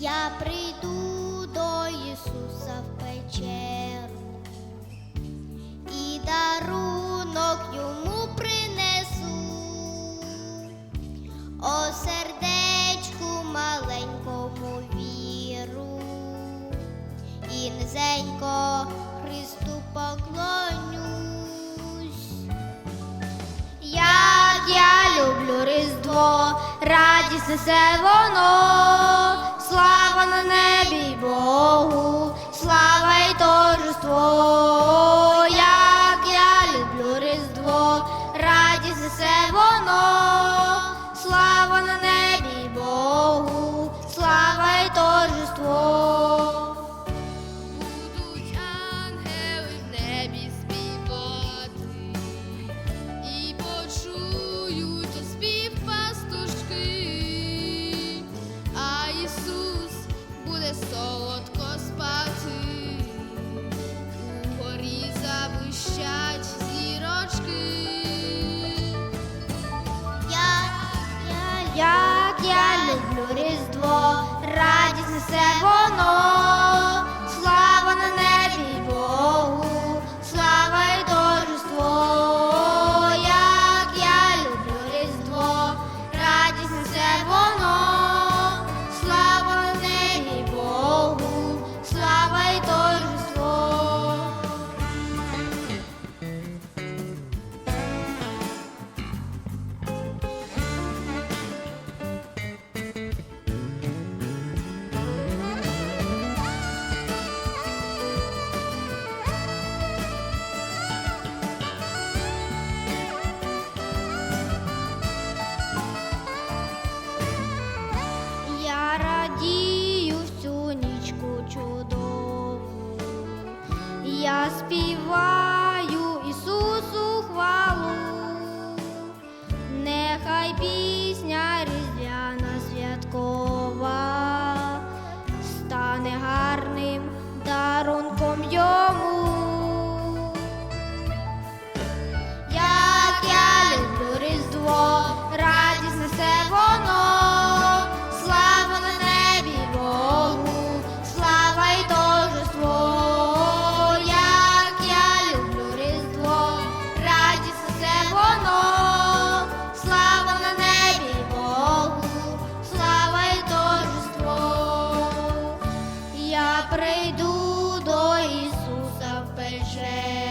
Я прийду до Ісуса в печеру і дарунок йому принесу, о сердечку маленькому віру, і низенько Христу поклонюсь. Як я люблю Різдво, радість несе воно слава на небі Богу, слава й торжество. Радість несе воно. я співаю Ісусу хвалу, нехай пісня різдвяна святкова, стане гарним дарунком його. прийду до Ісуса в печері.